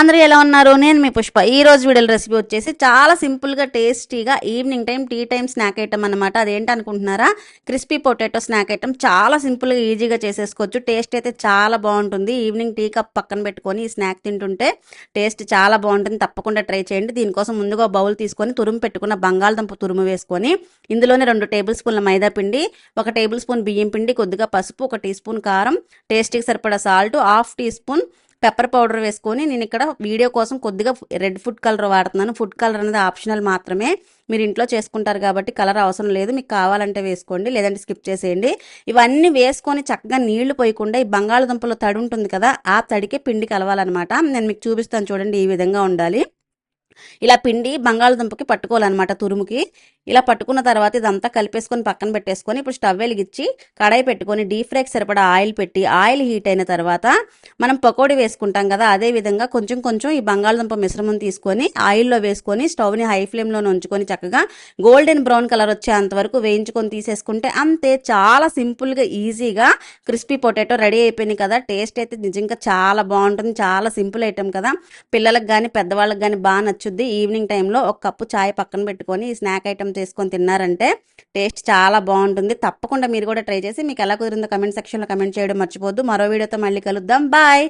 అందరూ ఎలా ఉన్నారు? నేను మీ పుష్ప. ఈ రోజు వీడియో రెసిపీ వచ్చేసి చాలా సింపుల్గా టేస్టీగా evening time tea time snack item అనమాట అదేంటి అనుకుంటున్నారా? క్రిస్పీ పొటాటో స్నాక్ ఐటమ్ చాలా సింపుల్గా ఈజీగా చేసేసుకోవచ్చు. టేస్ట్ అయితే చాలా బాగుంటుంది. ఈవినింగ్ టీ కప్ పక్కన పెట్టుకొని ఈ స్నాక్ తింటుంటే టేస్ట్ చాలా బాగుంటుంది. తప్పకుండా ట్రై చేయండి. దీనికోసం ముందుగా బౌల్ తీసుకొని తురుము పెట్టుకున్న బంగాళదుంప తురుము వేసుకొని ఇందులోనే రెండు టేబుల్ స్పూన్ల మైదా పిండి ఒక టేబుల్ స్పూన్ బియ్యం పిండి కొద్దిగా పసుపు ఒక టీ స్పూన్ కారం టేస్ట్కి సరిపడా salt half teaspoon pepper powder వేసుకొని నేను ఇక్కడ వీడియో కోసం కొద్దిగా రెడ్ ఫుడ్ కలర్ వాడుతున్నాను. ఫుడ్ కలర్ అనేది ఆప్షనల్ మాత్రమే. మీరు ఇంట్లో చేసుకుంటారు కాబట్టి కలర్ అవసరం లేదు. మీకు కావాలంటే వేసుకోండి లేదంటే స్కిప్ చేసేయండి. ఇవన్నీ వేసుకొని చక్కగా నీళ్ళు పోయకుండా ఈ బంగాళదుంపలో తడి ఉంటుంది కదా ఆ తడికే పిండి కలవాలన్నమాట. నేను మీకు చూపిస్తాను చూడండి ఈ విధంగా ఉండాలి. ఇలా పిండి బంగాళదుంపకి పట్టుకోవాలన్నమాట తురుముకి. ఇలా పట్టుకున్న తర్వాత ఇదంతా కలిపేసుకొని పక్కన పెట్టేసుకొని ఇప్పుడు స్టవ్ వెలిగించి కడాయి పెట్టుకొని డీప్ ఫ్రైకి సరిపడా ఆయిల్ పెట్టి ఆయిల్ హీట్ అయిన తర్వాత మనం పకోడీ వేసుకుంటాం కదా అదే విధంగా కొంచెం కొంచెం ఈ బంగాళదుంప మిశ్రమం తీసుకొని ఆయిల్లో వేసుకొని స్టవ్ని హై ఫ్లేమ్లో ఉంచుకొని చక్కగా గోల్డెన్ బ్రౌన్ కలర్ వచ్చేంత వరకు వేయించుకొని తీసేసుకుంటే అంతే చాలా సింపుల్గా ఈజీగా క్రిస్పీ పొటాటో రెడీ అయిపోయింది కదా. టేస్ట్ అయితే నిజంగా చాలా బాగుంటుంది చాలా సింపుల్ ఐటెం కదా. పిల్లలకు కానీ పెద్దవాళ్ళకి కానీ బాగా నచ్చుద్ది. ఈవినింగ్ టైంలో ఒక కప్పు చాయ్ పక్కన పెట్టుకొని ఈ స్నాక్ ఐటమ్ చేసుకొని తిన్నారంటే టేస్ట్ చాలా బాగుంటుంది. తప్పకుండా మీరు కూడా ట్రై చేసి మీకు ఎలా కుదిరిందో కమెంట్ సెక్షన్లో కమెంట్ చేయడం మర్చిపోద్దు మరో వీడియోతో మళ్ళీ కలుద్దాం. బాయ్!